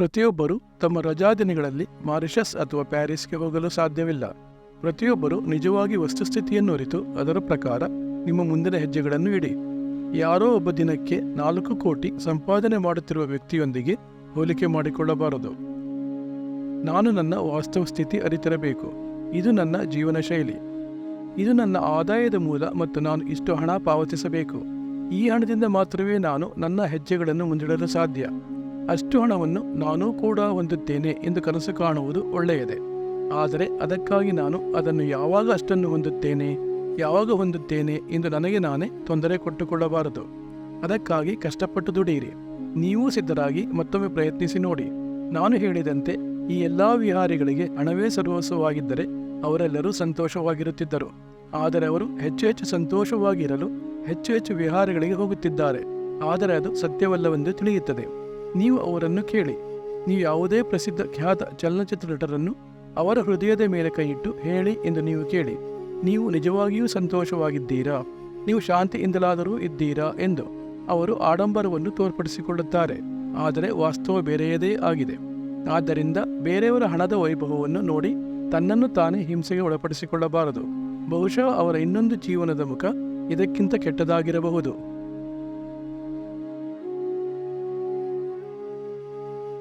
ಪ್ರತಿಯೊಬ್ಬರು ತಮ್ಮ ರಜಾದಿನಗಳಲ್ಲಿ ಮಾರಿಷಸ್ ಅಥವಾ ಪ್ಯಾರಿಸ್ಗೆ ಹೋಗಲು ಸಾಧ್ಯವಿಲ್ಲ. ಪ್ರತಿಯೊಬ್ಬರು ನಿಜವಾಗಿ ವಸ್ತುಸ್ಥಿತಿಯನ್ನು ಅರಿತು ಅದರ ಪ್ರಕಾರ ನಿಮ್ಮ ಮುಂದಿನ ಹೆಜ್ಜೆಗಳನ್ನು ಇಡಿ. ಯಾರೋ ಒಬ್ಬ ದಿನಕ್ಕೆ ನಾಲ್ಕು ಕೋಟಿ ಸಂಪಾದನೆ ಮಾಡುತ್ತಿರುವ ವ್ಯಕ್ತಿಯೊಂದಿಗೆ ಹೋಲಿಕೆ ಮಾಡಿಕೊಳ್ಳಬಾರದು. ನಾನು ನನ್ನ ವಾಸ್ತವ ಸ್ಥಿತಿ ಅರಿತಿರಬೇಕು. ಇದು ನನ್ನ ಜೀವನ ಶೈಲಿ. ಇದು ನನ್ನ ಆದಾಯದ ಮೂಲ ಮತ್ತು ನಾನು ಇಷ್ಟು ಹಣ ಪಾವತಿಸಬೇಕು. ಈ ಹಣದಿಂದ ಮಾತ್ರವೇ ನಾನು ನನ್ನ ಹೆಜ್ಜೆಗಳನ್ನು ಮುಂದಿಡಲು ಸಾಧ್ಯ. ಅಷ್ಟು ಹಣವನ್ನು ನಾನೂ ಕೂಡ ಹೊಂದುತ್ತೇನೆ ಎಂದು ಕನಸು ಕಾಣುವುದು ಒಳ್ಳೆಯದೇ. ಆದರೆ ಅದಕ್ಕಾಗಿ ನಾನು ಅದನ್ನು ಯಾವಾಗ ಅಷ್ಟನ್ನು ಹೊಂದುತ್ತೇನೆ, ಯಾವಾಗ ಹೊಂದುತ್ತೇನೆ ಎಂದು ನನಗೆ ನಾನೇ ತೊಂದರೆ ಕೊಟ್ಟುಕೊಳ್ಳಬಾರದು. ಅದಕ್ಕಾಗಿ ಕಷ್ಟಪಟ್ಟು ದುಡಿಯಿರಿ ನೀವೂ ಸಿದ್ಧರಾಗಿ ಮತ್ತೊಮ್ಮೆ ಪ್ರಯತ್ನಿಸಿ ನೋಡಿ. ನಾನು ಹೇಳಿದಂತೆ ಈ ಎಲ್ಲಾ ವಿಹಾರಿಗಳಿಗೆ ಹಣವೇ ಸರ್ವಸ್ವವಾಗಿದ್ದರೆ ಅವರೆಲ್ಲರೂ ಸಂತೋಷವಾಗಿರುತ್ತಿದ್ದರು. ಆದರೆ ಅವರು ಹೆಚ್ಚು ಹೆಚ್ಚು ಸಂತೋಷವಾಗಿರಲು ಹೆಚ್ಚು ಹೆಚ್ಚು ವಿಹಾರಗಳಿಗೆ ಹೋಗುತ್ತಿದ್ದಾರೆ. ಆದರೆ ಅದು ಸತ್ಯವಲ್ಲವೆಂದು ತಿಳಿಯುತ್ತದೆ. ನೀವು ಅವರನ್ನು ಕೇಳಿ, ನೀವು ಯಾವುದೇ ಪ್ರಸಿದ್ಧ ಖ್ಯಾತ ಚಲನಚಿತ್ರ ನಟರನ್ನು ಅವರ ಹೃದಯದ ಮೇಲೆ ಕೈಯಿಟ್ಟು ಹೇಳಿ ಎಂದು ನೀವು ಕೇಳಿ, ನೀವು ನಿಜವಾಗಿಯೂ ಸಂತೋಷವಾಗಿದ್ದೀರಾ? ನೀವು ಶಾಂತಿಯಿಂದಲಾದರೂ ಇದ್ದೀರಾ ಎಂದು ಅವರು ಆಡಂಬರವನ್ನು ತೋರ್ಪಡಿಸಿಕೊಳ್ಳುತ್ತಾರೆ. ಆದರೆ ವಾಸ್ತವ ಬೇರೆಯದೇ ಆಗಿದೆ. ಆದ್ದರಿಂದ ಬೇರೆಯವರ ಹಣದ ವೈಭವವನ್ನು ನೋಡಿ ತನ್ನನ್ನು ತಾನೇ ಹಿಂಸೆಗೆ ಒಳಪಡಿಸಿಕೊಳ್ಳಬಾರದು. ಬಹುಶಃ ಅವರ ಇನ್ನೊಂದು ಜೀವನದ ಮುಖ ಇದಕ್ಕಿಂತ ಕೆಟ್ಟದಾಗಿರಬಹುದು.